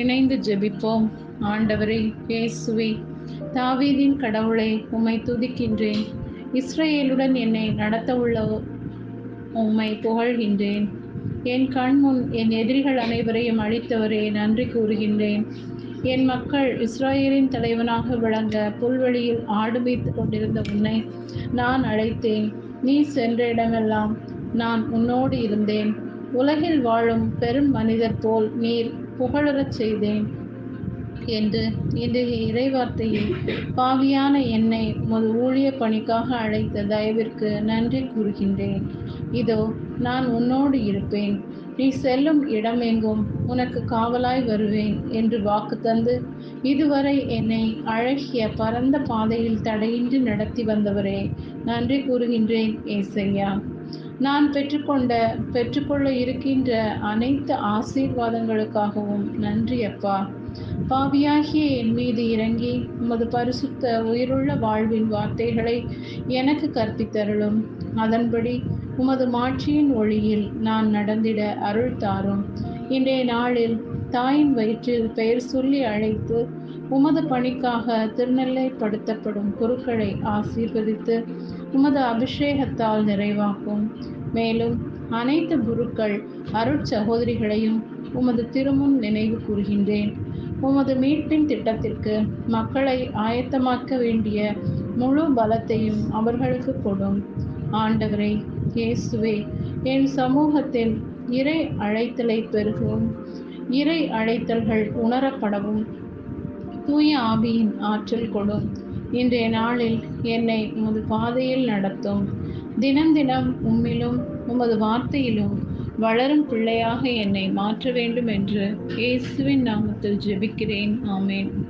இணைந்து ஜெபிப்போம். ஆண்டவரே இயேசுவே தாவீதின் கடவுளை உம்மை துதிக்கின்றேன். இஸ்ரேலுடன் என்னை நடத்த உள்ள உம்மை புகழ்கின்றேன். என் கண் முன் என் எதிரிகள் அனைவரையும் அழித்தவரே நன்றி கூறுகின்றேன். என் மக்கள் இஸ்ரேலின் தலைவனாக விளங்க புல்வெளியில் ஆடு மேய்த்து கொண்டிருந்த உன்னை நான் அழைத்தேன். நீ சென்ற இடமெல்லாம் நான் உன்னோடு இருந்தேன். உலகில் வாழும் பெரும் மனிதர் போல் நீர் புகழறச் செய்தேன் என்று இன்றைய இறைவார்த்தையில் பாவியான என்னை உமது ஊழிய பணிக்காக அழைத்த தயவிற்கு நன்றி கூறுகின்றேன். இதோ நான் உன்னோடு இருப்பேன். நீ செல்லும் இடமெங்கும் உனக்கு காவலாய் வருவேன் என்று வாக்கு தந்து இதுவரை என்னை அழகிய பரந்த பாதையில் தடையின்றி நடத்தி வந்தவரே. நன்றி கூறுகின்றேன் ஏசையா நான் பெற்றுக்கொண்ட பெற்றுக்கொள்ள இருக்கின்ற அனைத்து ஆசீர்வாதங்களுக்காகவும் நன்றி அப்பா. பாவியாகிய என் மீது இறங்கி உமது பரிசுத்த உயிருள்ள வாழ்வின் வார்த்தைகளை எனக்கு கற்பித்தருளும். அதன்படி உமது மாட்சியின் ஒளியில் நான் நடந்திட அருள் தாரும். இன்றைய நாளில் தாயின் வயிற்றில் பெயர் சொல்லி அழைத்து உமது பணிக்காக திருநெல்லைப்படுத்தப்படும் குருக்களை ஆசீர்வதித்து உமது அபிஷேகத்தால் நிறைவாக்கும். மேலும் அனைத்து குருக்கள் அருட்சகோதரிகளையும் உமது திருமுன் நினைவு கூறுகின்றேன். உமது மீட்பின் திட்டத்திற்கு மக்களை ஆயத்தமாக்க வேண்டிய முழு பலத்தையும் அவர்களுக்கு கொடும். ஆண்டவரே இயேசுவே என் சமூகத்தில் இறை அழைத்தலை பெருகும் இறை அழைத்தல்கள் உணரப்படவும். தூய ஆவியின் ஆற்றல் கொடும். இன்றைய நாளில் என்னை உமது பாதையில் நடத்தும். தினம் தினம் உம்மிலும் உமது வார்த்தையிலும் வளரும் பிள்ளையாக என்னை மாற்ற வேண்டும் என்று இயேசுவின் நாமத்தில் ஜெபிக்கிறேன். ஆமேன்.